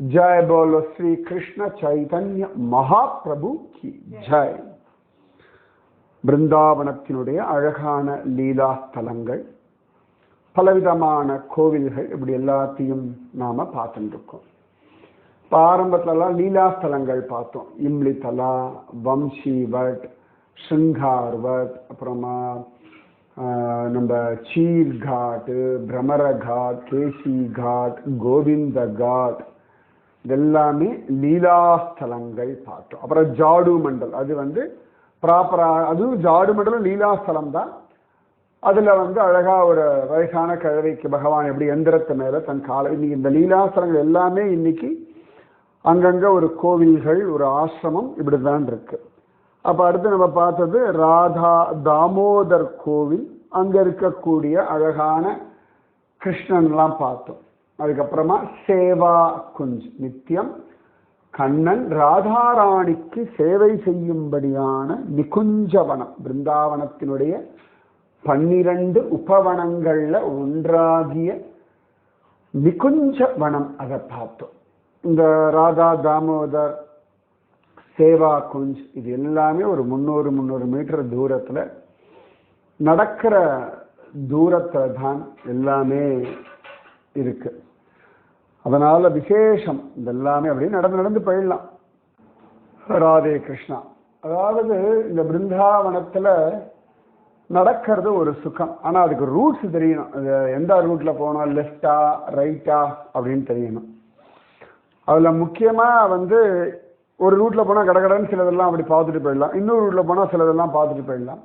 जय बोलो श्री कृष्ण चैतन्य महाप्रभु की ஜெய் பிருந்தாவனத்தினுடைய அழகான லீலா ஸ்தலங்கள் பலவிதமான கோவில்கள் இப்படி எல்லாத்தையும் நாம பார்த்துட்டு இருக்கோம் இப்போ ஆரம்பத்துலலாம் லீலா ஸ்தலங்கள் பார்த்தோம் இம்லிதலா வம்சிவட் ஸ்ருங்கார்வட் அப்புறமா ஆஹ், நம்ம சீர் காட்டு பிரமர காட் கேசி காட் கோவிந்த காட் இதெல்லாமே லீலாஸ்தலங்கள் பார்த்தோம். அப்புறம் ஜாடு மண்டல். அது வந்து ப்ராப்பரா அதுவும் ஜாடு மண்டலம் லீலாஸ்தலம் தான். அதில் வந்து அழகாக ஒரு வயசான கழவைக்கு பகவான் எப்படி எந்திரத்து மேலே தன் காலை இன்னைக்கு இந்த லீலாஸ்தலங்கள் எல்லாமே இன்னைக்கு அங்கங்கே ஒரு கோவில்கள் ஒரு ஆசிரமம் இப்படிதான் இருக்கு. அப்போ அடுத்து நம்ம பார்த்தது ராதா தாமோதர் கோவில். அங்கே இருக்கக்கூடிய அழகான கிருஷ்ணன்லாம் பார்த்தோம். அதுக்கப்புறமா சேவா குஞ்ச் நித்தியம் கண்ணன் ராதாராணிக்கு சேவை செய்யும்படியான நிகுஞ்சவனம் பிருந்தாவனத்தினுடைய பன்னிரண்டு உபவனங்கள்ல ஒன்றாகிய நிகுஞ்ச வனம் அதை பார்த்தோம். இந்த ராதா தாமோதர் சேவா குஞ்ச் இது எல்லாமே ஒரு முந்நூறு முந்நூறு மீட்டர் தூரத்தில் நடக்கிற தூரத்தில் தான் எல்லாமே இருக்குது அதனால விசேஷம். இதெல்லாமே அப்படியே நடந்து நடந்து போயிடலாம். ராதே கிருஷ்ணா. அதாவது இந்த பிருந்தாவனத்தில் நடக்கிறது ஒரு சுகம். ஆனால் அதுக்கு ரூட்ஸ் தெரியணும். அது எந்த ரூட்டில் போனோம் லெஃப்டா ரைட்டா அப்படின்னு தெரியணும். அதில் முக்கியமாக வந்து ஒரு ரூட்டில் போனால் கடகடன்னு சிலதெல்லாம் அப்படி பார்த்துட்டு போயிடலாம். இன்னொரு ரூட்டில் போனால் சிலதெல்லாம் பார்த்துட்டு போயிடலாம்.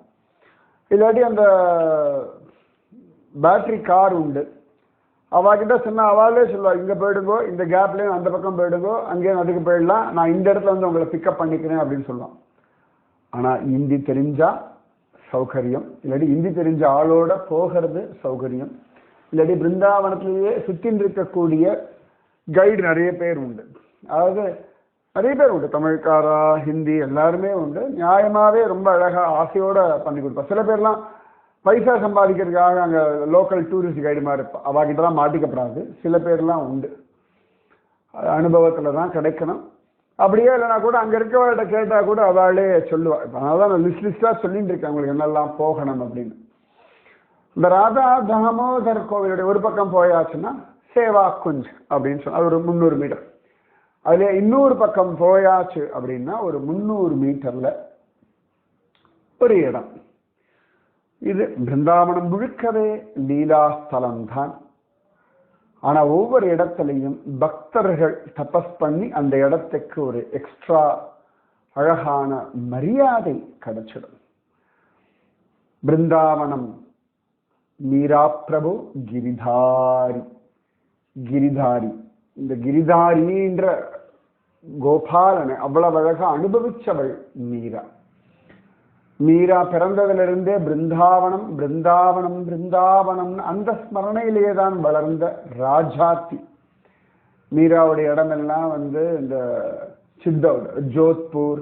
இல்லாட்டி அந்த பேட்டரி கார் உண்டு. அவகிட்ட சொன்னால் அவளே சொல்லுவா இங்கே போயிடுங்கோ இந்த கேப்லேயும் அந்த பக்கம் போயிடுங்கோ அங்கேயும் அதுக்கு போயிடலாம் நான் இந்த இடத்துல வந்து உங்களை பிக்கப் பண்ணிக்கிறேன் அப்படின்னு சொல்லுவான். ஆனால் ஹிந்தி தெரிஞ்சால் சௌகரியம். இல்லாட்டி ஹிந்தி தெரிஞ்ச ஆளோட போகிறது சௌகரியம். இல்லாட்டி பிருந்தாவனத்திலேயே சுற்றின்னு இருக்கக்கூடிய கைடு நிறைய பேர் உண்டு. அதாவது நிறைய பேர் உண்டு. தமிழ்காரா ஹிந்தி எல்லாருமே உண்டு. நியாயமாகவே ரொம்ப அழகாக ஆசையோடு பண்ணி கொடுப்பா சில பேர்லாம் பைசா சம்பாதிக்கிறதுக்காக அங்கே லோக்கல் டூரிஸ்ட் கைடு மாதிரி அவகிட்ட தான் மாட்டிக்கப்படாது. சில பேர்லாம் உண்டு. அனுபவத்தில் தான் கிடைக்கணும். அப்படியே இல்லைனா கூட அங்கே இருக்கவர்கிட்ட கேட்டால் கூட அவளே சொல்லுவாள் இப்போ அதனால நான் லிஸ்ட் லிஸ்ட்டாக சொல்லிட்டு இருக்கேன். உங்களுக்கு என்னெல்லாம் போகணும் அப்படின்னு. இந்த ராதா தாமோதர் கோவிலுடைய ஒரு பக்கம் போயாச்சுன்னா சேவா குஞ்ச் அப்படின்னு சொன்னால் அது ஒரு முந்நூறு மீட்டர். அதில் இன்னொரு பக்கம் போயாச்சு அப்படின்னா ஒரு முந்நூறு மீட்டரில் ஒரு இடம். இது பிருந்தாவனம் முழுக்கவே லீலாஸ்தலம் தான். ஆனா ஒவ்வொரு இடத்துலையும் பக்தர்கள் தபஸ் பண்ணி அந்த இடத்துக்கு ஒரு எக்ஸ்ட்ரா அழகான மரியாதை கிடைச்சிடும். பிருந்தாவனம் மீரா பிரபு கிரிதாரி. கிரிதாரி. இந்த கிரிதாரின்ற கோபாலனை அவ்வளவு அழகா அனுபவிச்சவள் மீரா. மீரா பிறந்ததிலிருந்தே பிருந்தாவனம் பிருந்தாவனம் பிருந்தாவனம் அந்த ஸ்மரணையிலேயே தான் வளர்ந்த ராஜாத்தி. மீராவுடைய இடமெல்லாம் வந்து இந்த சித்தௌட் ஜோத்பூர்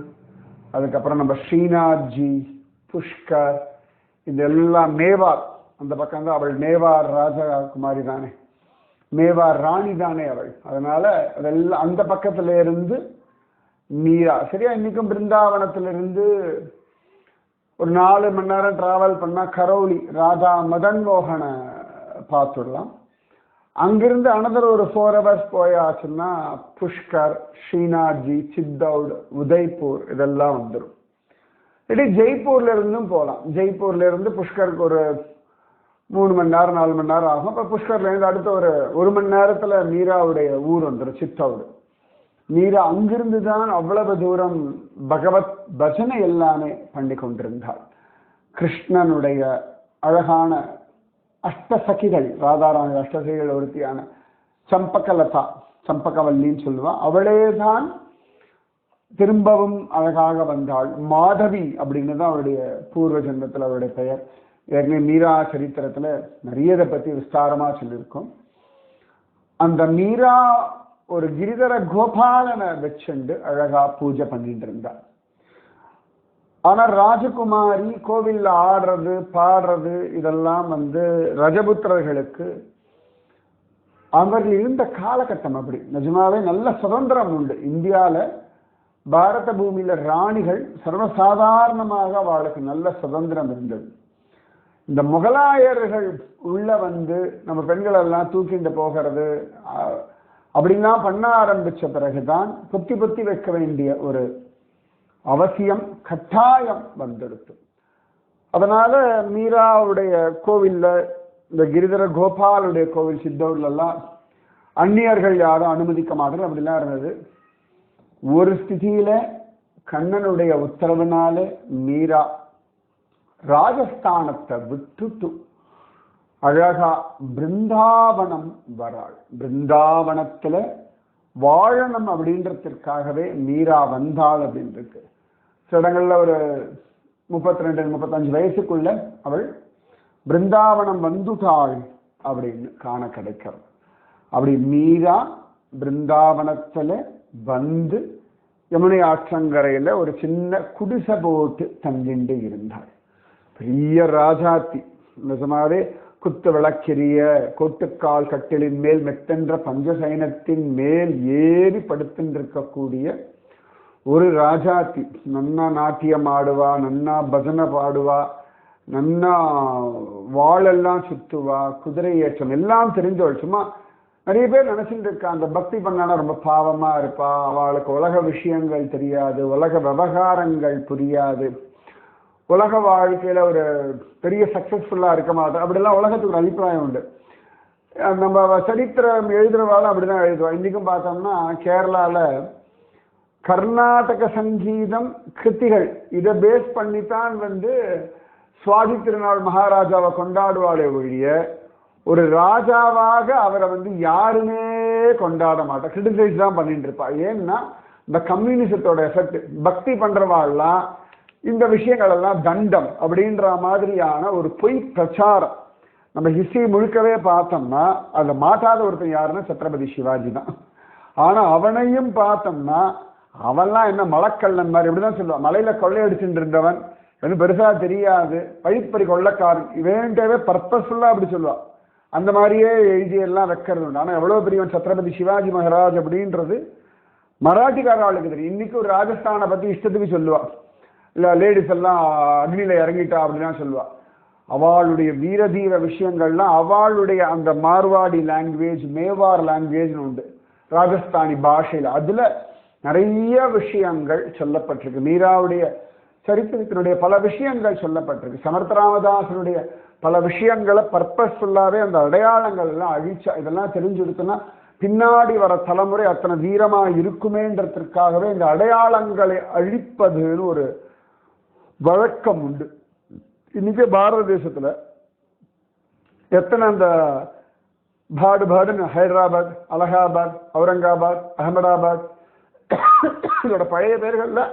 அதுக்கப்புறம் நம்ம ஸ்ரீநாத்ஜி புஷ்கர் இதெல்லாம் மேவார். அந்த பக்கம் தான் அவள் மேவார் ராஜகுமாரி தானே. மேவார் ராணி தானே அவள். அதனால அதெல்லாம் அந்த பக்கத்துல இருந்து மீரா. சரியா? இன்னைக்கும் பிருந்தாவனத்திலிருந்து ஒரு நாலு மணி நேரம் டிராவல் பண்ணால் கரௌலி ராதா மதன் மோகனை பார்த்துடலாம். அங்கிருந்து அனதர் ஒரு ஃபோர் ஹவர்ஸ் போயாச்சுன்னா புஷ்கர் ஷீனாஜி சித்தௌட் உதய்பூர் இதெல்லாம் வந்துடும் இல்லாட்டி ஜெய்ப்பூர்ல இருந்தும் போகலாம் ஜெய்ப்பூர்ல இருந்து புஷ்கருக்கு ஒரு மூணு மணி நேரம் நாலு மணி நேரம் ஆகும். அப்போ புஷ்கர்லேருந்து அடுத்த ஒரு ஒரு மணி நேரத்தில் மீராவுடைய ஊர் வந்துடும் சித்தௌடு. மீரா அங்கிருந்து தான் அவ்வளவு தூரம் பகவத் பஜனை எல்லாமே பண்ணி கொண்டிருந்தாள் கிருஷ்ணனுடைய அழகான அஷ்டசகிகள் ராதாராணி அஷ்டசகிகள் ஒருத்தியான சம்பகலதா சம்பகவல்லின்னு சொல்லுவா அவளே தான் திரும்பவும் அழகாக வந்தாள். மாதவி அப்படின்னு தான் அவருடைய பூர்வ ஜென்மத்தில் அவருடைய பெயர். ஏற்கனவே மீரா சரித்திரத்தில் நிறைய இதை பற்றி விஸ்தாரமாக சொல்லியிருக்கோம். அந்த மீரா ஒரு கிரிதர கோபாலனை வச்சுண்டு அழகா பூஜை பண்ணிட்டு இருந்தாள் ஆனால் ராஜகுமாரி கோவிலில் ஆடுறது பாடுறது இதெல்லாம் வந்து ரஜபுத்திரர்களுக்கு அவர்கள் இருந்த காலகட்டம் அப்படி. நிஜமாவே நல்ல சுதந்திரம் உண்டு. இந்தியாவில் பாரத பூமியில் ராணிகள் சர்வசாதாரணமாக அவளுக்கு நல்ல சுதந்திரம் இருந்தது. இந்த முகலாயர்கள் உள்ள வந்து நம்ம பெண்களெல்லாம் தூக்கிட்டு போகிறது அப்படிலாம் பண்ண ஆரம்பித்த பிறகுதான் புத்தி புத்தி வைக்க வேண்டிய ஒரு அவசியம் கட்டாயம் வந்தெடுத்து அதனால மீராவுடைய கோவில்ல இந்த கிரிதர கோபாலுடைய கோவில் சித்தூர்ல அந்நியர்கள் யாரும் அனுமதிக்க மாட்டாங்க அப்படிலாம் இருந்தது. ஒரு ஸ்திதியில கண்ணனுடைய உத்தரவுனால மீரா ராஜஸ்தானத்தை விட்டுட்டு அழகா பிருந்தாவனம் வராள். பிருந்தாவனத்துல வாழணும் அப்படின்றதுக்காகவே மீரா வந்தாள் அப்படின்னு இருக்கு சில ஒரு முப்பத்தி ரெண்டு முப்பத்தஞ்சு வயசுக்குள்ள அவள் பிருந்தாவனம் வந்துட்டாள் அப்படின்னு காண கிடைக்கிறது. அப்படி மீரா பிருந்தாவனத்தில் வந்து யமுனை ஆற்றங்கரையில ஒரு சின்ன குடிசை போட்டு தங்கிண்டு இருந்தாள். பெரிய ராஜாத்தி. நிஜமாவே குத்து விளக்கெரிய கோட்டுக்கால் கட்டிலின் மேல் மெத்தென்ற பஞ்சசைனத்தின் மேல் ஏறி படுத்துருக்கக்கூடிய ஒரு ராஜாத்தி. நன்னா நாட்டியம் ஆடுவா நன்னா பஜனை பாடுவா நன்னா வாளெல்லாம் சுத்துவா குதிரை ஏற்றம் எல்லாம் தெரிஞ்சவள் சும்மா நிறைய பேர் நினைச்சிட்டு இருக்கா அந்த பக்தி பண்ணானா ரொம்ப பாவமா இருப்பா அவளுக்கு உலக விஷயங்கள் தெரியாது உலக விவகாரங்கள் புரியாது. உலக வாழ்க்கையில் ஒரு பெரிய சக்ஸஸ்ஃபுல்லாக இருக்க மாட்டோம். அப்படிலாம் உலகத்துக்கு ஒரு அபிப்பிராயம் உண்டு. நம்ம சரித்திரம் எழுதுறவாலும் அப்படிதான் எழுதுவோம் இன்றைக்கும் பார்த்தோம்னா கேரளாவில் கர்நாடக சங்கீதம் கிருத்திகள் இதை பேஸ் பண்ணித்தான் வந்து சுவாதி திருநாள் மகாராஜாவை கொண்டாடுவாளே ஒழிய ஒரு ராஜாவாக அவரை வந்து யாருமே கொண்டாட மாட்டா. கிரிட்டிசைஸ் தான் பண்ணிட்டு இருப்பா. ஏன்னா இந்த கம்யூனிசத்தோட எஃபெக்ட் பக்தி பண்றவாள்லாம் இந்த விஷயங்கள் எல்லாம் தண்டம் அப்படின்ற மாதிரியான ஒரு பொய் பிரச்சாரம். நம்ம ஹிஸ்டரி முழுக்கவே பார்த்தோம்னா அதில் மாட்டாத ஒருத்தன் யாருன்னா சத்ரபதி சிவாஜி தான். ஆனால் அவனையும் பார்த்தோம்னா அவன்லாம் என்ன மலக்கல்லன் மாதிரி இப்படிதான் சொல்லுவான். மலையில கொள்ளையடிச்சுட்டு இருந்தவன் எனக்கு பெருசா தெரியாது பழிப்பறி கொள்ளக்காரன் இவன்ட்டவே பர்பஸ்ஃபுல்லாக அப்படி சொல்லுவான். அந்த மாதிரியே எழுதி எல்லாம் வைக்கிறது உண்டு. ஆனால் எவ்வளோ பெரியவன் சத்ரபதி சிவாஜி மகாராஜ் அப்படின்றது மராட்டிக்காரர்களுக்கு தெரியும். இன்னைக்கு ஒரு ராஜஸ்தானை பற்றி இஷ்டத்துக்கு சொல்லுவான். இல்லை லேடிஸ் எல்லாம் அக்னியில் இறங்கிட்டா அப்படிலாம் சொல்லுவாள் அவளுடைய வீரதீர விஷயங்கள்லாம் அவளுடைய அந்த மார்வாடி லாங்குவேஜ் மேவார் லாங்குவேஜ்னு உண்டு. ராஜஸ்தானி பாஷையில். அதில் நிறைய விஷயங்கள் சொல்லப்பட்டிருக்கு. மீராவுடைய சரித்திரத்தினுடைய பல விஷயங்கள் சொல்லப்பட்டிருக்கு. சமர்த்தராமதாசனுடைய பல விஷயங்களை பர்பஸ்ஃபுல்லாகவே அந்த அடையாளங்கள் எல்லாம் அழிச்சா இதெல்லாம் தெரிஞ்சுடுத்துன்னா பின்னாடி வர தலைமுறை அத்தனை வீரமாக இருக்குமேன்றதுக்காகவே இந்த அடையாளங்களை அழிப்பதுன்னு ஒரு வழக்கம் உண்டு. இன்னைக்கு பாரத தேசத்துல எத்தனை அந்த பாடு பாடுன்னு ஹைதராபாத் அலகாபாத் அவுரங்காபாத் அகமதாபாத் இதோட பழைய பேர்கள்ல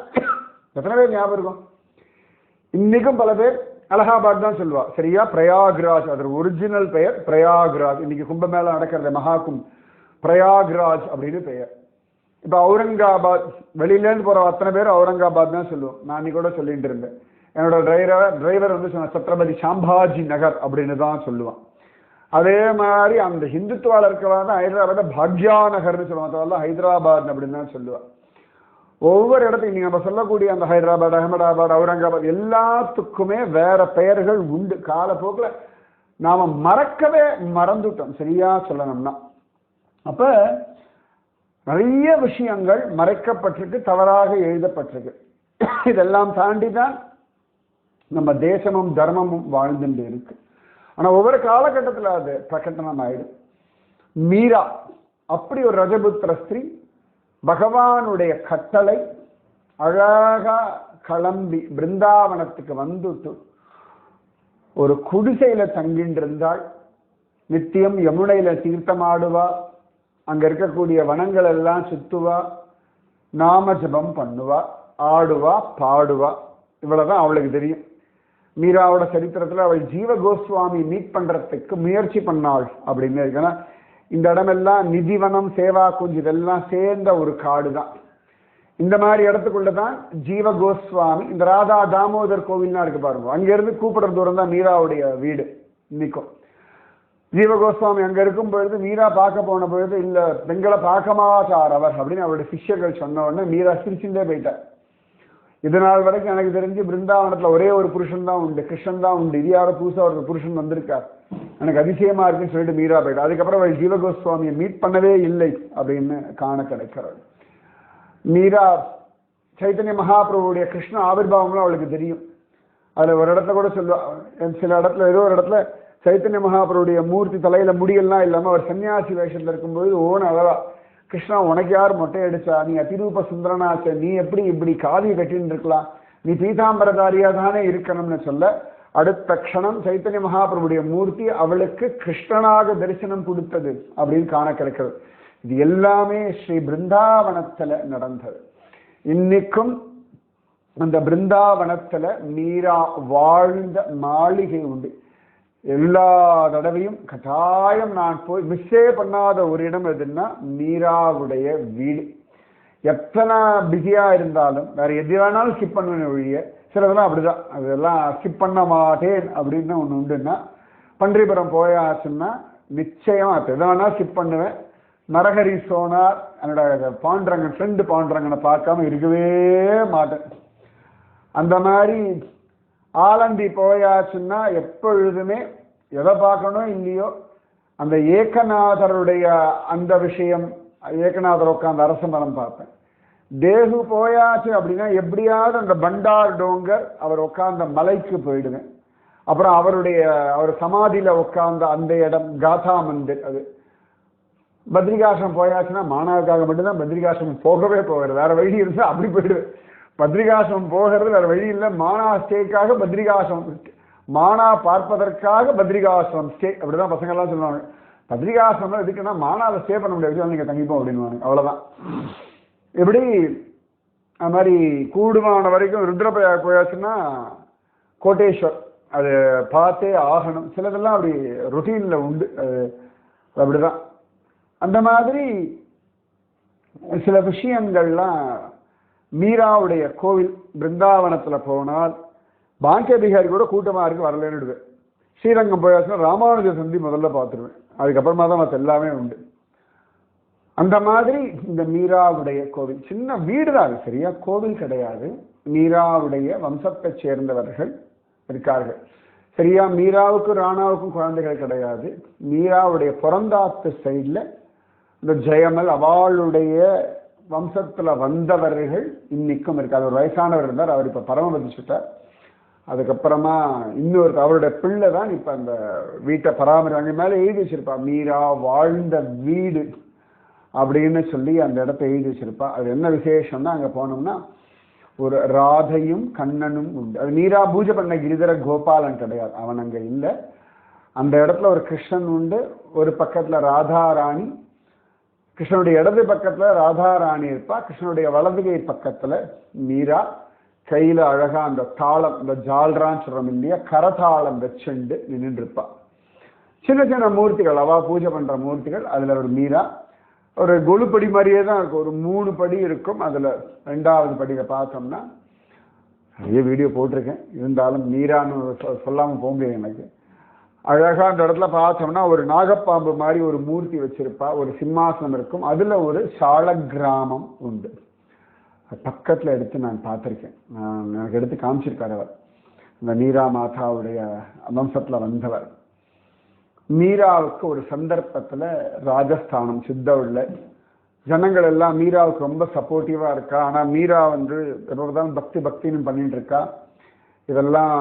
எத்தனை பேர் ஞாபகம் இருக்கும்? இன்னைக்கும் பல பேர் அலகாபாத் தான் சொல்லுவா. சரியா? பிரயாக்ராஜ் அதோட ஒரிஜினல் பெயர் பிரயாக்ராஜ். இன்னைக்கு கும்பமேளா நடக்கிறது மகாகும் பிரயாக்ராஜ் அப்படின்னு பெயர். இப்போ அவுரங்காபாத் வெளியிலேருந்து போகிற அத்தனை பேர் அவுரங்காபாத் தான் சொல்லுவோம். நான் அன்னைக்கு கூட சொல்லிட்டு இருந்தேன். என்னோட டிரைவர் டிரைவர் வந்து சொன்ன சத்ரபதி சாம்பாஜி நகர் அப்படின்னு தான் சொல்லுவான். அதே மாதிரி அந்த ஹிந்துத்துவால இருக்கவா தான் பாக்யா நகர்னு சொல்லுவாங்க அதெல்லாம் ஹைதராபாத் அப்படின்னு தான் சொல்லுவான். ஒவ்வொரு இடத்துக்கும் நீங்கள் நம்ம சொல்லக்கூடிய அந்த ஹைதராபாத் அகமதாபாத் அவுரங்காபாத் எல்லாத்துக்குமே வேற பெயர்கள் உண்டு. காலப்போக்கில் நாம் மறக்கவே மறந்துட்டோம். சரியா சொல்லணும்னா. அப்போ நிறைய விஷயங்கள் மறைக்கப்பட்டிருக்கு தவறாக எழுதப்பட்டிருக்கு. இதெல்லாம் தாண்டி தான் நம்ம தேசமும் தர்மமும் வாழ்ந்துட்டு இருக்கு. ஆனால் ஒவ்வொரு காலகட்டத்தில் அது பிரகடனம் ஆயிடும் மீரா அப்படி ஒரு ரஜபுத்திர ஸ்திரீ பகவானுடைய கட்டளை அழகா கிளம்பி பிருந்தாவனத்துக்கு வந்துட்டு ஒரு குடிசையில தங்கின்றிருந்தாள். நித்தியம் யமுனையில தீர்த்தமாடுவா. அங்க இருக்கக்கூடிய வனங்கள் எல்லாம் சுத்துவா நாம ஜபம் பண்ணுவா ஆடுவா பாடுவா. இவ்வளவுதான் அவளுக்கு தெரியும். மீராவோட சரித்திரத்தில் அவள் ஜீவ கோஸ்வாமி மீட் பண்றதுக்கு முயற்சி பண்ணாள் அப்படின்னு இருக்கு ஏன்னா இந்த இடமெல்லாம் நிதிவனம் சேவா குஞ்சு இதெல்லாம் சேர்ந்த ஒரு காடு தான் இந்த மாதிரி இடத்துக்குள்ள தான் ஜீவ கோஸ்வாமி இந்த ராதா தாமோதர் கோவில்லாம் இருக்கு பாருங்க. அங்கேருந்து கூப்பிடுற தூரம் தான் மீராவுடைய வீடு இன்னைக்கும் ஜீவகோஸ்வாமி அங்கே அங்க இருக்கும் பொழுது மீரா பார்க்க போன பொழுது இல்ல பெண்களை பார்க்கமாட்டார் அவர் அப்படின்னு அவருடைய சிஷ்யர்கள் சொன்ன உடனே மீரா சிரிச்சுட்டே போயிட்டார். இது நாள் வரைக்கும் எனக்கு தெரிஞ்சு பிருந்தாவனத்துல ஒரே ஒரு புருஷன் தான் உண்டு கிருஷ்ணன் தான் உண்டு. இது யாரோ புதுசா ஒரு புருஷன் வந்திருக்கார். எனக்கு அதிசயமா இருக்குன்னு சொல்லிட்டு மீரா போயிட்டா அதுக்கப்புறம் அவள் ஜீவகோஸ்வாமியை மீட் பண்ணவே இல்லை அப்படின்னு காண கிடைக்கிறாள் மீரா சைத்தன்ய மகாபிரபுடைய கிருஷ்ண ஆவிர்வாவங்களும் அவளுக்கு தெரியும். அதில் ஒரு இடத்துல கூட சொல்லுவா சில இடத்துல ஏதோ ஒரு இடத்துல சைத்தன்ய மகாபிரபுடைய மூர்த்தி தலையில முடியெல்லாம் இல்லாம அவர் சன்னியாசி வேஷத்துல இருக்கும்போது ஓன அழகா கிருஷ்ணா உனக்கு யார் மொட்டை அடிச்சா? நீ அதிரூப சுந்தரனாச்ச. நீ எப்படி இப்படி காவி கட்டின்னு இருக்கலாம்? நீ பீதாம்பரதாரியா தானே இருக்கணும்னு சொல்ல அடுத்த க்ஷணம் சைத்தன்ய மகாபிரபுடைய மூர்த்தி அவளுக்கு கிருஷ்ணனாக தரிசனம் கொடுத்தது அப்படின்னு காண கிடைக்கிறது. இது எல்லாமே ஸ்ரீ பிருந்தாவனத்துல நடந்தது. இன்னைக்கும் அந்த பிருந்தாவனத்துல மீரா வாழ்ந்த மாளிகை உண்டு. எல்லா தடவையும் கட்டாயம் நான் போய் மிஸ்ஸே பண்ணாத ஒரு இடம் எதுன்னா மீராவுடைய வீடு. எத்தனை பிஸியாக இருந்தாலும் வேற எது வேணாலும் ஸ்கிப் பண்ணுவேன் ஒழிய சிலதெல்லாம் அப்படிதான். அதெல்லாம் ஸ்கிப் பண்ண மாட்டேன் அப்படின்னு ஒன்று உண்டுன்னா பன்றிபுரம் போயாச்சுன்னா நிச்சயமா எதை வேணாலும் ஸ்கிப் பண்ணுவேன். நரஹரி சோனார் என்னோட பாண்டரங்கன் ஃப்ரெண்டு பாண்டரங்கனை பார்க்காம இருக்கவே மாட்டேன். அந்த மாதிரி ஆலந்தி போயாச்சுன்னா எப்பொழுதுமே எதை பார்க்கணும் இல்லையோ அந்த ஏகநாதருடைய அந்த விஷயம் ஏகநாதர் உட்காந்து அரச மரம் பார்ப்பேன். தேகு போயாச்சு அப்படின்னா எப்படியாவது அந்த பண்டார் டோங்கர் அவர் உட்கார்ந்த மலைக்கு போயிடுவேன். அப்புறம் அவருடைய அவர் சமாதியில் உட்கார்ந்த அந்த இடம் காதா மந்திர் அது. பத்ரிகாசம் போயாச்சுன்னா மாணவர்காக மட்டும்தான் பத்ரிகாசம் போகவே போகிறது. வேற வழி இருந்தால் அப்படி போயிடுவேன். பத்ரிகாசம் போகிறது வேற வழி இல்லை. மானா ஸ்டேக்காக பத்ரிகாசிரம் மானா பார்ப்பதற்காக பத்ரிகாசம் ஸ்டே அப்படிதான் பசங்கள்லாம் சொல்லுவாங்க. பத்ரிகாசிரம் எதுக்குன்னா மானாவில் ஸ்டே பண்ண முடியாது. நீங்கள் தங்கிப்போம் அப்படின்வாங்க அவ்வளோதான் எப்படி அது மாதிரி கூடுமான வரைக்கும் ருத்ரபயா போயாச்சுன்னா கோட்டேஸ்வர் அது பார்த்தே ஆகணும். சிலதெல்லாம் அப்படி ருட்டீனில் உண்டு. அது அப்படிதான். அந்த மாதிரி சில விஷயங்கள்லாம் மீராவுடைய கோவில் பிருந்தாவனத்தில் போனால் பாங்கிய பிகாரி கூட கூட்டமாக இருக்கு வரலன்னு ஸ்ரீரங்கம் போயாச்சுன்னா ராமானுஜ சந்தி முதல்ல பார்த்துருவேன். அதுக்கப்புறமா தான் மற்ற எல்லாமே உண்டு. அந்த மாதிரி இந்த மீராவுடைய கோவில் சின்ன வீடு தான் அது சரியா? கோவில் கிடையாது. மீராவுடைய வம்சத்தை சேர்ந்தவர்கள் இருக்கார்கள். சரியா? மீராவுக்கும் ராணாவுக்கும் குழந்தைகள் கிடையாது. மீராவுடைய பிறந்தாத்து சைடில் இந்த ஜெயமல் அவளுடைய வம்சத்தில் வந்தவர்கள் இன்னைக்கும் இருக்காது ஒரு வயசானவர் இருந்தார். அவர் இப்ப பரமபதிச்சுட்டார் அதுக்கப்புறமா இன்னொரு அவருடைய பிள்ளை தான் இப்போ அந்த வீட்டை பராமரி அங்கே மேலே எழுதி வச்சிருப்பா. மீரா வாழ்ந்த வீடு அப்படின்னு சொல்லி அந்த இடத்த எழுதி வச்சிருப்பா. அது என்ன விசேஷம்னா அங்கே போனோம்னா ஒரு ராதையும் கண்ணனும் உண்டு. அது மீரா பூஜை பண்ண கிரிதர கோபாலன் கிடையாது. அவன் அங்கே இல்லை. அந்த இடத்துல ஒரு கிருஷ்ணன் உண்டு. ஒரு பக்கத்தில் ராதா ராணி கிருஷ்ணனுடைய இடது பக்கத்தில் ராதா ராணி இருப்பா கிருஷ்ணனுடைய வலது கை மீரா. கையில் அழகாக அந்த தாளம் இந்த ஜால்ரான்னு சொல்கிறோம் இல்லையா கரதாளம் வச்சுண்டு நின்றுருப்பா சின்ன சின்ன மூர்த்திகள் அவா பூஜை பண்ணுற மூர்த்திகள் அதில் ஒரு மீரா. ஒரு கொலுப்படி மாதிரியே தான் இருக்கும் ஒரு மூணு படி இருக்கும் அதில் ரெண்டாவது படியில் பார்த்தோம்னா நிறைய வீடியோ போட்டிருக்கேன். இருந்தாலும் மீரான்னு சொ- போக முடியாது எனக்கு. அழகாக அந்த இடத்துல பார்த்தோம்னா ஒரு நாகப்பாம்பு மாதிரி ஒரு மூர்த்தி வச்சிருப்பா ஒரு சிம்மாசனம் இருக்கும். அதில் ஒரு சால கிராமம் உண்டு. அது எடுத்து நான் பார்த்துருக்கேன். எனக்கு எடுத்து காமிச்சிருக்காரு அவர். அந்த மீரா மாதாவுடைய வம்சத்தில் வந்தவர். மீராவுக்கு ஒரு சந்தர்ப்பத்தில் ராஜஸ்தானம் சித்தவுள்ள. ஜனங்கள் எல்லாம் மீராவுக்கு ரொம்ப சப்போர்ட்டிவாக இருக்கா? ஆனால் மீரா வந்து தான் பக்தி பக்தின்னு பண்ணிட்டு இருக்கா? இதெல்லாம்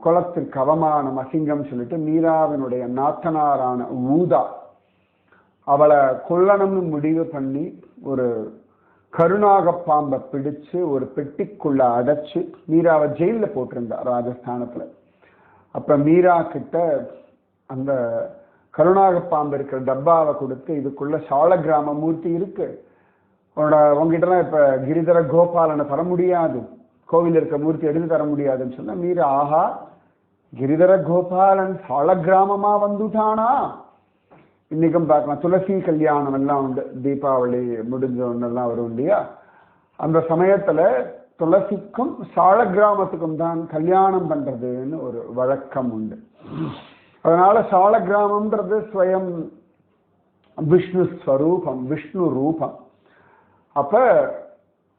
குளத்திற்கு அவமானம் அசிங்கம் சொல்லிட்டு மீராவினுடைய நாத்தனாரான ஊதா அவளை கொல்லணும்னு முடிவு பண்ணி ஒரு கருணாக பாம்பை பிடிச்சு ஒரு பெட்டிக்குள்ள அடைச்சு மீராவை ஜெயிலில் போட்டிருந்தா ராஜஸ்தானத்தில். அப்ப மீரா கிட்ட அந்த கருணாக பாம்பு இருக்கிற டப்பாவை கொடுத்து இதுக்குள்ள சால கிராம மூர்த்தி இருக்கு. உன்னோட உங்ககிட்டலாம் இப்ப கிரிதர கோபாலனை தர முடியாது. கோவில் இருக்க மூர்த்தி எடுத்து தர முடியாதுன்னு சொன்னா மீரா ஆஹா கிரிதர கோபாலன் சால கிராமமா வந்துட்டானா? இன்னைக்கும் பார்க்கலாம். துளசி கல்யாணம் எல்லாம் உண்டு. தீபாவளி முடிஞ்ச ஒன்னெல்லாம் வரும் இல்லையா? அந்த சமயத்துல துளசிக்கும் சால கிராமத்துக்கும் தான் கல்யாணம் பண்றதுன்னு ஒரு வழக்கம் உண்டு. அதனால சால கிராமம்ன்றது ஸ்வயம் விஷ்ணு ஸ்வரூபம் விஷ்ணு ரூபம். அப்ப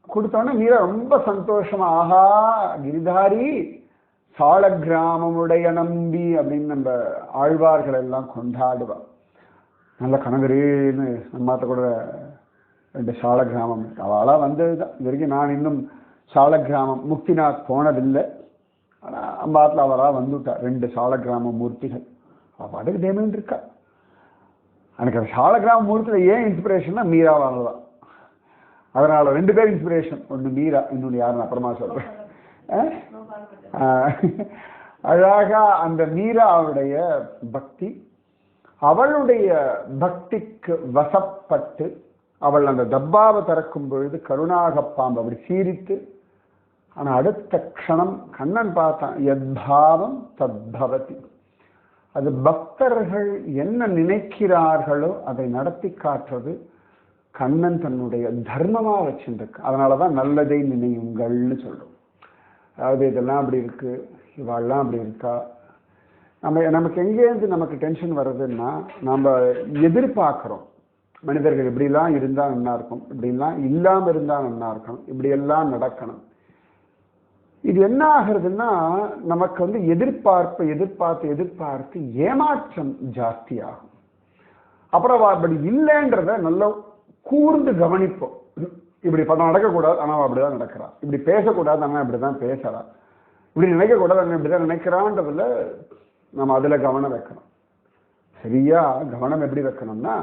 கொடுத்தோன்னே மீரா ரொம்ப சந்தோஷமா ஆஹா கிரிதாரி சால கிராமமுடைய நம்பி அப்படின்னு நம்ம ஆழ்வார்கள் எல்லாம் கொண்டாடுவா. நல்ல கனகரேன்னு நம்மாத்த கூட ரெண்டு சால கிராமம் இருக்கு. அவளா வந்ததுதான். இது வரைக்கும் நான் இன்னும் சால கிராமம் முக்திநாத் போனதில்லை. ஆனால் அம்பாத்துல அவரா வந்துட்டா. ரெண்டு சால கிராம மூர்த்திகள். அவள் பாட்டுக்கு டேமேன் இருக்கா எனக்கு அந்த சால கிராம மூர்த்தியில் ஏன் இன்ஸ்பிரேஷன்னா மீரா தான். அதனால ரெண்டு பேர் இன்ஸ்பிரேஷன் ஒன்று மீரா இன்னொன்று யாருன்னு அப்புறமா? ஆஹ். அழகா அந்த மீராவுடைய பக்தி அவளுடைய பக்திக்கு வசப்பட்டு அவள் அந்த டப்பாவை திறக்கும் பொழுது கருணாக பாம்பு அப்படி சீரித்து ஆனா அடுத்த க்ஷணம் கண்ணன் பார்த்தான் எத்பாவம் தத்பவதி அது பக்தர்கள் என்ன நினைக்கிறார்களோ அதை நடத்தி காட்டுறது கண்ணன் தன்னுடைய தர்மமா வச்சிருக்கு அதனாலதான் நல்லதை நினையுங்கள்னு சொல்றோம். அதாவது இதெல்லாம் அப்படி இருக்கு இவாள்லாம் அப்படி இருக்கா? நம்ம நமக்கு எங்கேருந்து நமக்கு டென்ஷன் வருதுன்னா நம்ம எதிர்பார்க்கிறோம். மனிதர்கள் இப்படிலாம் இருந்தால் நல்லா இருக்கும் இப்படிலாம் இல்லாமல் இருந்தால் நல்லா இருக்கணும் இப்படியெல்லாம் நடக்கணும். இது என்ன ஆகுறதுன்னா நமக்கு வந்து எதிர்பார்ப்பு எதிர்பார்த்து எதிர்பார்த்து ஏமாற்றம் ஜாஸ்தியாகும். அப்புறம் அப்படி இல்லைன்றத நல்ல கூர்ந்து கவனிப்போம். இப்படி படம் நடக்கக்கூடாது ஆனால் அவ அப்படிதான் நடக்கிறா இப்படி பேசக்கூடாது ஆனால் இப்படிதான் பேசுறான். இப்படி நினைக்கக்கூடாது ஆனால் இப்படிதான் நினைக்கிறான்றதுல நம்ம அதுல கவனம் வைக்கணும். சரியா? கவனம் எப்படி வைக்கணும்னா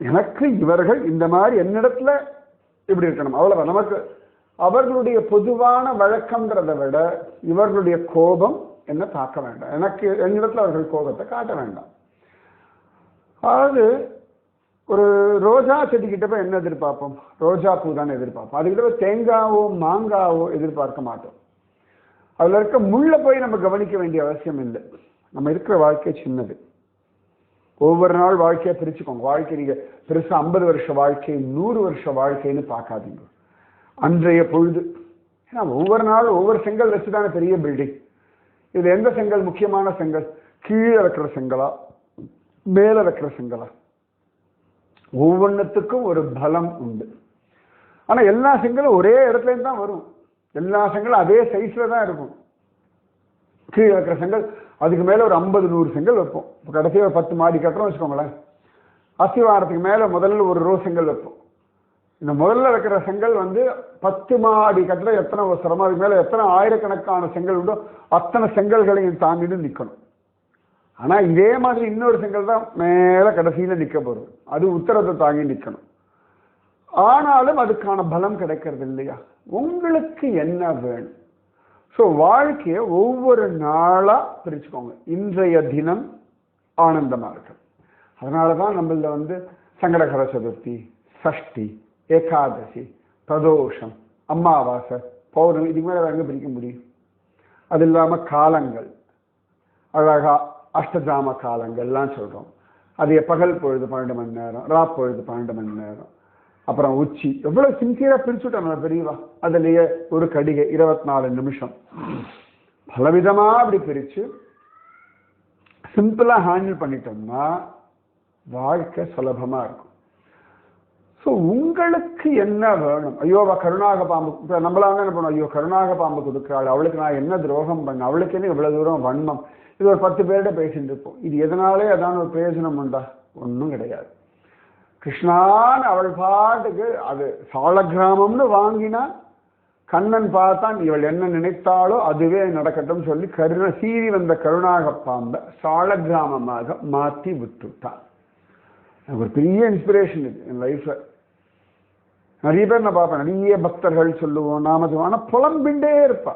எனக்கு இவர்கள் இந்த மாதிரி என்னிடத்துல இப்படி இருக்கணும். அவ்வளவு நமக்கு அவர்களுடைய பொதுவான வழக்கம்ன்றதை விட இவர்களுடைய கோபம் என்ன தாக்க வேண்டாம். எனக்கு என்னிடத்துல அவர்கள் கோபத்தை காட்ட வேண்டாம். அதாவது ஒரு ரோஜா செடிக்கிட்ட போய் என்ன எதிர்பார்ப்போம்? ரோஜா பூ தானே எதிர்பார்ப்போம். அதுக்கிட்ட போய் தேங்காவோ மாங்காவோ எதிர்பார்க்க மாட்டோம். அதில் இருக்க முள்ளை போய் நம்ம கவனிக்க வேண்டிய அவசியம் இல்லை. நம்ம இருக்கிற வாழ்க்கை சின்னது. ஒவ்வொரு நாள் வாழ்க்கையை பிரிச்சுக்கோங்க. வாழ்க்கை நீங்கள் பெருசாக ஐம்பது வருஷ வாழ்க்கை நூறு வருஷ வாழ்க்கைன்னு பார்க்காதீங்க. அன்றைய பொழுது. ஏன்னா ஒவ்வொரு நாளும் ஒவ்வொரு செங்கல் வச்சு தானே பெரிய பில்டிங் இது எந்த செங்கல்? முக்கியமான செங்கல். கீழே வைக்கிற செங்கலா? மேலே வைக்கிற செங்கலா? ஒவ்வொன்றுத்துக்கும் ஒரு பலம் உண்டு. ஆனால் எல்லா செங்கலும் ஒரே இடத்துல இருந்து தான் வரும். எல்லா செங்கலும் அதே சைஸில் தான் இருக்கும். கீழே வைக்கிற செங்கல் அதுக்கு மேலே ஒரு ஐம்பது நூறு செங்கல் வைப்போம். இப்போ கடைசியாக ஒரு பத்து மாடி கட்டுறோம் வச்சுக்கோங்களேன். அஸ்திவாரத்துக்கு மேலே முதல்ல ஒரு ரோ செங்கல் வைப்போம். இந்த முதல்ல வைக்கிற செங்கல் வந்து பத்து மாடி கட்டுற எத்தனை ஒரு சிரமம் அதுக்கு மேலே எத்தனை ஆயிரக்கணக்கான செங்கல் உண்டோ அத்தனை செங்கல்களையும் தாண்டிட்டு நிற்கணும் ஆனால் இதே மாதிரி இன்னொரு செங்கல் தான் மேலே கடைசியில் நிற்க போகிறது அது உத்தரத்தை தாங்கி நிற்கணும் ஆனாலும் அதுக்கான பலம் கிடைக்கிறது இல்லையா? உங்களுக்கு என்ன வேணும்? ஸோ வாழ்க்கையை ஒவ்வொரு நாளாக பிரிச்சுக்கோங்க. இன்றைய தினம் ஆனந்தமாக இருக்கும் அதனால தான் நம்மள வந்து சங்கடகர சதுர்த்தி சஷ்டி ஏகாதசி பிரதோஷம் அமாவாசை பௌர்ணமி இதுக்கு மேலே எங்கே பிரிக்க முடியும்? அது இல்லாமல் காலங்கள். அழகாக அஷ்டஜாம காலங்கள்லாம் சொல்கிறோம் அது பகல் பொழுது பன்னெண்டு மணி நேரம் ரா பொழுது பன்னெண்டு மணி நேரம் அப்புறம் உச்சி. எவ்வளோ சின்சியராக பிரிச்சுட்டோம் நம்ம பெரியவா. அதுலேயே ஒரு கடிகை இருபத்தி நாலு நிமிஷம். பலவிதமாக அப்படி பிரித்து சிம்பிளாக ஹேண்டில் பண்ணிட்டோம்னா வாழ்க்கை சுலபமாக இருக்கும். ஸோ உங்களுக்கு என்ன வேணும்? ஐயோவா கருணாக பாம்பு இப்போ நம்மளாங்க என்ன பண்ணுவோம் ஐயோ கருணாக பாம்பு கொடுக்குறாள். அவளுக்கு நான் என்ன துரோகம் பண்ண? அவளுக்கு என்ன இவ்வளோ தூரம் வன்மம்? இது ஒரு பத்து பேர்கிட்ட பேசிட்டு இருப்போம். இது எதனாலே அதான் ஒரு பிரயோஜனம் உண்டா? ஒன்றும் கிடையாது. கிருஷ்ணான்னு அவள் பாட்டுக்கு அது சால கிராமம்னு வாங்கினா கண்ணன் பார்த்தான் இவள் என்ன நினைத்தாலோ அதுவே நடக்கட்டும் சொல்லி கருண சீறி வந்த கருணாக பாம்பை சால கிராமமாக மாற்றி விட்டுட்டான். எனக்கு ஒரு பெரிய இன்ஸ்பிரேஷன் இது. என் லைஃப்பில் நிறைய பேர் நான் பார்ப்பேன். நிறைய பக்தர்கள் சொல்லுவோம் நாம ஆனால் புலம்பிண்டே இருப்பா.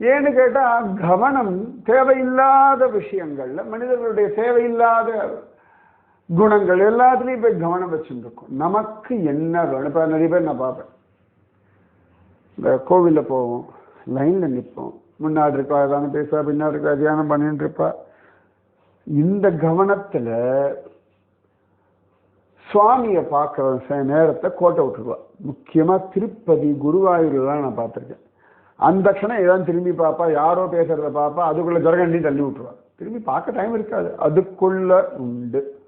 ஏன்னு கேட்டா கவனம் தேவையில்லாத விஷயங்கள்ல மனிதர்களுடைய தேவையில்லாத குணங்கள் எல்லாத்துலேயும் போய் கவனம் வச்சுருக்கோம். நமக்கு என்ன வேணும்? இப்போ நிறைய பேர் நான் பார்ப்பேன். இந்த கோவிலில் போவோம் லைனில் நிற்போம் முன்னாடி இருக்கா ஏதாவது பேசுவா பின்னாடி இருக்கா தியானம் பண்ணிட்டு இருப்பா. இந்த கவனத்தில் சுவாமியை பார்க்குற சில நேரத்தை கோட்டை விட்டுருவா முக்கியமாக திருப்பதி குருவாயூர்லாம் நான் பார்த்துருக்கேன். அந்த க்ஷணம் ஏதாவது திரும்பி பார்ப்பா யாரோ பேசுகிறத பார்ப்பா அதுக்குள்ளே ஜரகண்டி தள்ளி விட்டுருவா. திரும்பி பார்க்க டைம் இருக்காது. அதுக்குள்ள உண்டு.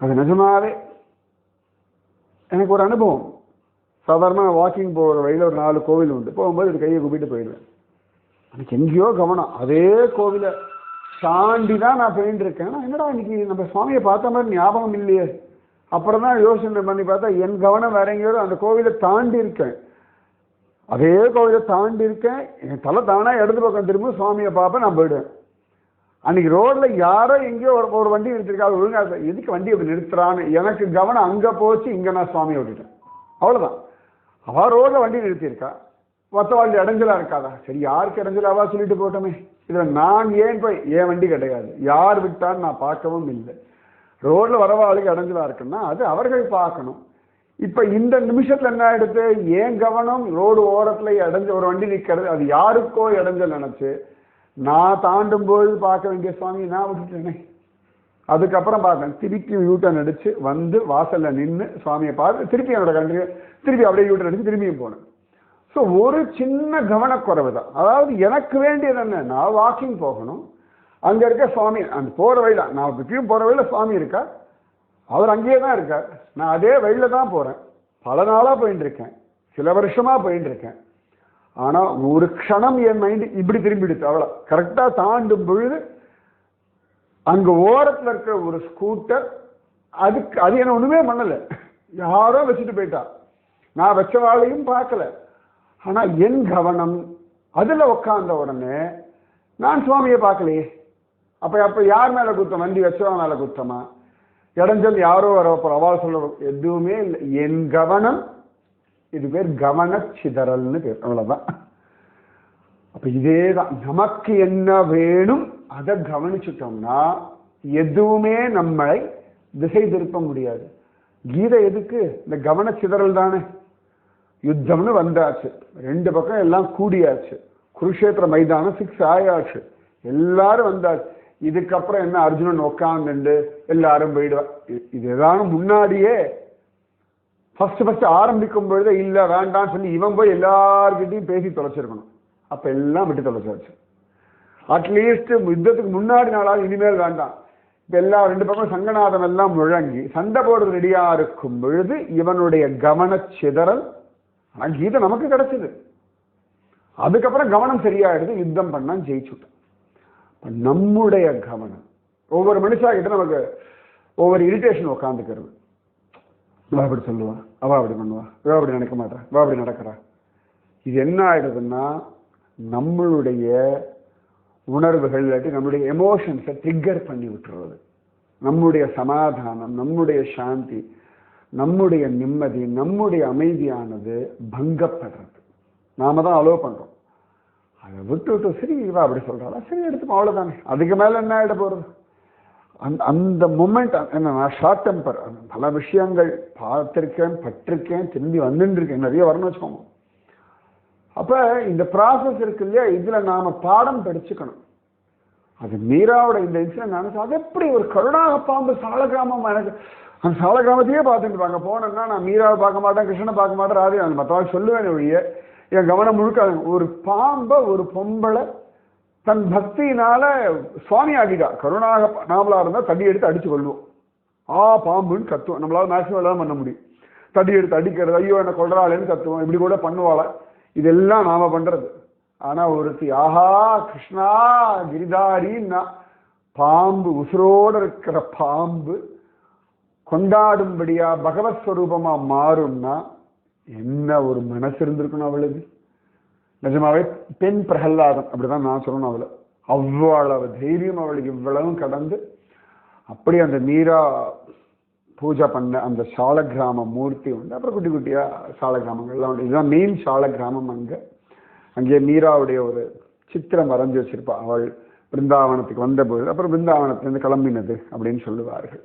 அது நிஜமாவே எனக்கு ஒரு அனுபவம். சாதாரண வாக்கிங் போகிற வழியில் ஒரு நாலு கோவில் உண்டு. போகும்போது இது கையை கூப்பிட்டு போயிடுவேன். எனக்கு எங்கேயோ கவனம். அதே கோவிலை தாண்டி தான் நான் போயிட்டு இருக்கேன். என்னடா இன்னைக்கு நம்ம சுவாமியை பார்த்த மாதிரி ஞாபகம் இல்லையே? அப்புறம் தான் யோசனை பண்ணி பார்த்தா என் கவனம் வேற எங்கேயோ அந்த கோவிலை தாண்டி இருக்கேன். அதே கோவிலை தாண்டி இருக்கேன். என் தலை தானா இடது பக்கம் திரும்ப சுவாமியை பார்ப்பேன் நான் போயிடுவேன். அன்னைக்கு ரோட்ல யாரோ எங்கேயோ ஒரு ஒரு வண்டி நிறுத்திருக்காங்க ஒழுங்காக எதுக்கு வண்டி அப்படி நிறுத்துறான்னு எனக்கு கவனம் அங்கே போச்சு இங்கே நான் சுவாமியை விட்டுட்டேன். அவ்வளோதான் அவள் ரோட்ல வண்டி நிறுத்தியிருக்கா. மற்ற வண்டி இடைஞ்சலாக இருக்காதா சரி யாருக்கு இடைஞ்சலாவா சொல்லிட்டு போட்டோமே? இதில் நான் ஏன் போய் என் வண்டி கிடையாது? யார் விட்டான்னு நான் பார்க்கவும் இல்லை. ரோட்ல வரவாளுக்கு இடைஞ்சலா இருக்குன்னா அது அவர்கள் பார்க்கணும். இப்ப இந்த நிமிஷத்துல என்ன ஆகிடுது ஏன் கவனம் ரோடு ஓரத்துல இடைஞ்ச ஒரு வண்டி நிற்கிறது அது யாருக்கோ இடைஞ்சல் நினைச்சு நான் தாண்டும் போது பார்க்க வேண்டிய சுவாமி நான் விட்டுட்டேனே. அதுக்கப்புறம் பார்த்தேன் திருப்பி யூட்டன் அடிச்சு வந்து வாசல்ல நின்று சுவாமியை பார்த்து திருப்பி என்னோட கண்டு திருப்பி அப்படியே யூட்டன் அடிச்சு திரும்பியும் போனேன். ஸோ ஒரு சின்ன கவனக்குறைவு தான். அதாவது எனக்கு வேண்டியது என்ன? நான் வாக்கிங் போகணும். அங்கே இருக்க சுவாமி அந்த போகிற வழியில நான் இப்பயும் போகிற வழியில் சுவாமி இருக்கா? அவர் அங்கேயே தான் இருக்கார். நான் அதே வழியில தான் போகிறேன் பல நாளாக போயிட்டு இருக்கேன். சில வருஷமாக போயிட்டுருக்கேன் இருக்கேன். ஒரு க்ஷணம் என் மைண்டு இப்படி திரும்பிடுச்சு. அவ்வளோ கரெக்டாக தாண்டும் பொழுது அங்கே ஓரத்தில் இருக்கிற ஒரு ஸ்கூட்டர் அதுக்கு அது என்ன ஒன்றுமே பண்ணலை. யாரோ வச்சுட்டு போயிட்டா. நான் வச்சவாளையும் பார்க்கல. ஆனால் என் கவனம் அதில் உட்காந்த உடனே நான் சுவாமியை பார்க்கலையே. அப்போ அப்போ யார் மேலே குத்தம்? வண்டி வச்சவன் மேலே குத்தமா? இடைஞ்சல் யாரோ வர அவள் சொல்ல எதுவுமே இல்லை. என் கவனம் இது பேர் கவன சிதறல்னு பேர். அவ்வளோதான் அப்போ இதே தான் நமக்கு என்ன வேணும் அதை கவனிச்சுட்டோம்னா எதுவுமே நம்மளை திசை திருப்ப முடியாது. கீதை எதுக்கு? இந்த கவன சிதறல் தானே. யுத்தம்னு வந்தாச்சு. ரெண்டு பக்கம் எல்லாம் கூடியாச்சு. குருஷேத்திர மைதானம் சிக்ஸ் ஆயாச்சு. எல்லாரும் வந்தாச்சு. இதுக்கப்புறம் என்ன அர்ஜுனன் உட்காந்துண்டு எல்லாரும் போயிடுவான் இது இதுதான் முன்னாடியே. ஃபர்ஸ்ட் ஃபர்ஸ்ட் ஆரம்பிக்கும் பொழுதே இல்லை வேண்டாம்னு சொல்லி இவன் போய் எல்லார்கிட்டையும் பேசி தொலைச்சிருக்கணும். அப்போ எல்லாம் விட்டு தொலைச்சாச்சு. அட்லீஸ்ட் யுத்தத்துக்கு முன்னாடி நாளாவது இனிமேல் வேண்டாம். இப்போ எல்லா ரெண்டு பக்கம் சங்கநாதம் எல்லாம் முழங்கி சண்டை போடுறது ரெடியாக இருக்கும் பொழுது இவனுடைய கவன ஆனால் கீதை நமக்கு கிடைச்சது. அதுக்கப்புறம் கவனம் சரியாயிடுது. யுத்தம் பண்ணா ஜெயிச்சுட்டோம் நம்முடைய கவனம். ஒவ்வொரு மனுஷா கிட்ட நமக்கு ஒவ்வொரு இரிட்டேஷன் உட்காந்துக்கிறது இவா அப்படி சொல்லுவா அவா அப்படி பண்ணுவா இவா அப்படி நினைக்க மாட்டா. இவா அப்படி நடக்கிறா. இது என்ன ஆயிடுதுன்னா நம்மளுடைய உணர்வுகள் இல்லாட்டி நம்மளுடைய எமோஷன்ஸை ட்ரிக்கர் பண்ணி விட்டுறது. நம்முடைய சமாதானம் நம்முடைய சாந்தி நம்முடைய நிம்மதி நம்முடைய அமைதியானது பங்கப்படுறது. நாம தான் அலோவ் பண்றோம். அதை விட்டு விட்டு சரி இவ அப்படி சொல்றாளா? சரி எடுத்துப்போம் அவ்வளவுதானே. அதுக்கு மேல என்ன ஆயிட போறது? அந்த அந்த மூமெண்ட் என்ன நான் ஷார்ட் டெம்பர் பல விஷயங்கள் பார்த்துருக்கேன் பட்டிருக்கேன் திரும்பி வந்துட்டு இருக்கேன் நிறைய வரணும் வச்சுக்கோங்க. அப்போ இந்த ப்ராசஸ் இருக்கு இல்லையா? இதில் நாம் பாடம் படிச்சுக்கணும். அது மீராவோட இந்த இன்சிடென்ட் நினைச்சு அது எப்படி ஒரு கருணாக பாம்பு சாலகிராமம் எனக்கு அந்த சாலகிராமத்தையே பார்த்துட்டு இருப்பாங்க. போனேன்னா நான் மீராவை பார்க்க மாட்டேன் கிருஷ்ணனை பார்க்க மாட்டேன் ராதே அந்த மற்றவாள் சொல்லுவேன் ஒழிய என் கவனம் முழுக்க ஒரு பாம்பை ஒரு பொம்பளை தன் பக்தியினால சுவாமி ஆகிட்டா கருணாக நாமளாக இருந்தால் தடி எடுத்து அடித்து கொள்வோம் ஆ பாம்புன்னு கத்துவோம். நம்மளால மேக்ஸிமம் எல்லாம் பண்ண முடியும். தடி எடுத்து அடிக்கிறது ஐயோ என்ன கொள்றாளேன்னு கத்துவோம். இப்படி கூட பண்ணுவாள. இதெல்லாம் நாம பண்றது. ஆனா ஒருத்தி ஆஹா கிருஷ்ணா கிரிதாரின்னா பாம்பு உசுரோட இருக்கிற பாம்பு கொண்டாடும்படியா பகவத் ஸ்வரூபமா மாறும்னா என்ன ஒரு மனசு இருந்திருக்கணும் அவளுக்கு? நிஜமாவே பெண் பிரகல்லாதம் அப்படிதான் நான் சொல்லணும் அவளை. அவ்வளவு தைரியம் அவளுக்கு இவ்வளவும் கடந்து அப்படி அந்த மீரா பூஜை பண்ண அந்த சால கிராம மூர்த்தி உண்டு. அப்புறம் குட்டி குட்டியா சால கிராமங்கள்லாம் உண்டு. இதுதான் மெயின் சால கிராமம் அங்கே. அங்கே மீராவுடைய ஒரு சித்திரம் வரைஞ்சு வச்சிருப்பா அவள். பிருந்தாவனத்துக்கு வந்தபோது அப்புறம் பிருந்தாவனத்துலேருந்து கிளம்பினது அப்படின்னு சொல்லுவார்கள்.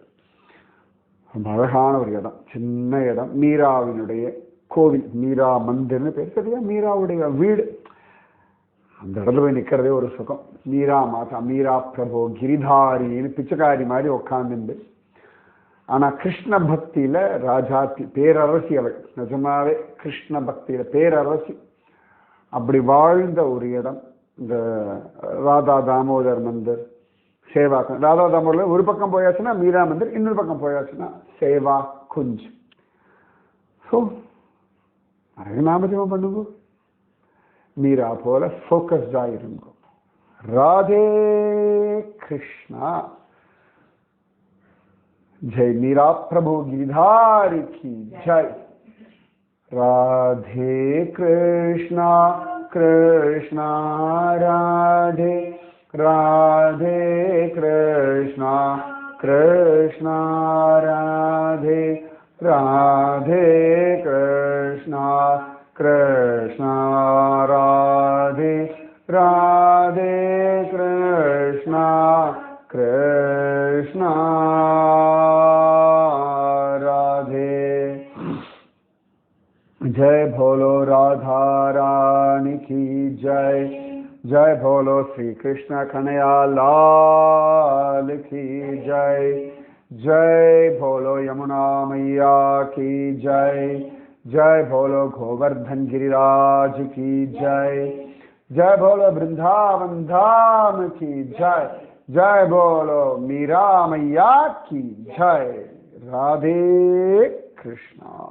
ரொம்ப அழகான ஒரு இடம் சின்ன இடம். மீராவினுடைய கோவில் மீரா மந்திர்னு பேர். சரியா? மீராவுடைய வீடு. அந்த இடத்துல போய் நிற்கிறதே ஒரு சுகம். மீரா மாதா மீரா பிரபு கிரிதாரின்னு பிச்சைக்காரி மாதிரி உட்காந்துண்டு ஆனால் கிருஷ்ண பக்தியில் ராஜாத்தி பேரரசி அவள். நிஜமாவே கிருஷ்ண பக்தியில் பேரரசி. அப்படி வாழ்ந்த ஒரு இடம். இந்த ராதா தாமோதர் மந்திர் சேவா குஞ்ச். ராதா தாமோதர் ஒரு பக்கம் போயாச்சுன்னா மீரா மந்திர் இன்னொரு பக்கம் போயாச்சுன்னா சேவா குஞ்ச் ஸோ நிறைய நாமஜபம் பண்ணுங்க மீரா போல ஃபோக்கஸ்டா இருங்க ராதே கிருஷ்ணா जय मीरा प्रभु गिरधारी की जय राधे कृष्णा कृष्णा राधे राधे कृष्णा कृष्णा राधे राधे कृष्णा कृष्णा राधे राधे कृष्णा कृष्णा राधे। जय भोलो राधा रानी की जय। जय भोलो श्री कृष्ण कन्हैया लाल की जय। जय भोलो यमुना मैया की जय। जय भोलो गोवर्धन गिरिराज की जय। जय भोलो वृंदावन धाम की जय। जय बोलो मीरा मैया की जय। राधे कृष्णा।